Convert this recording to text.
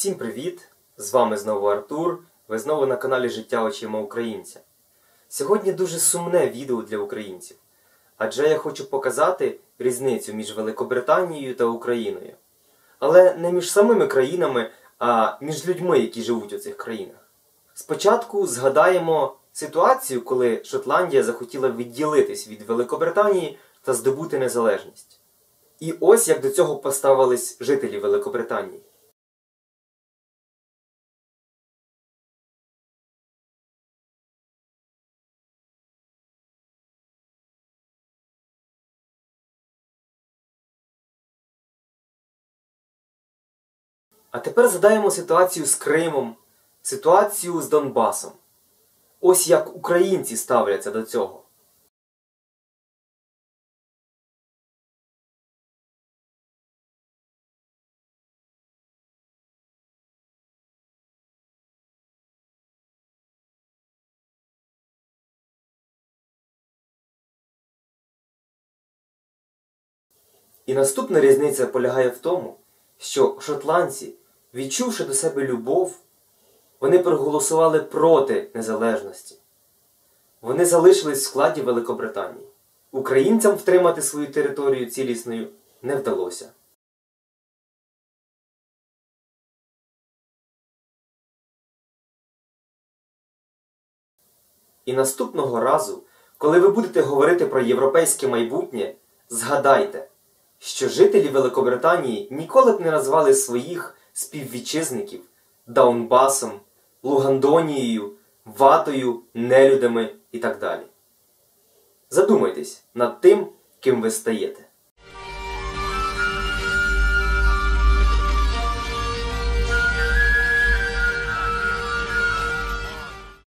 Всім привіт! З вами знову Артур. Ви знову на каналі Життя очима українця. Сьогодні дуже сумне відео для українців, адже я хочу показати різницю між Великобританією та Україною. Але не між самими країнами, а між людьми, які живуть у цих країнах. Спочатку згадаємо ситуацію, коли Шотландія захотіла відділитись від Великобританії та здобути незалежність. І ось як до цього поставились жителі Великобританії. А тепер задаємо ситуацію з Кримом, ситуацію з Донбасом. Ось як українці ставляться до цього. І наступна різниця полягає в тому, що шотландці, відчувши до себе любов, вони проголосували проти незалежності. Вони залишились в складі Великобританії. Українцям втримати свою територію цілісною не вдалося. І наступного разу, коли ви будете говорити про європейське майбутнє, згадайте, що жителі Великобританії ніколи б не назвали своїх співвітчизників Даунбасом, Лугандонією, ватою, нелюдами і так далі. Задумайтесь над тим, ким ви стаєте.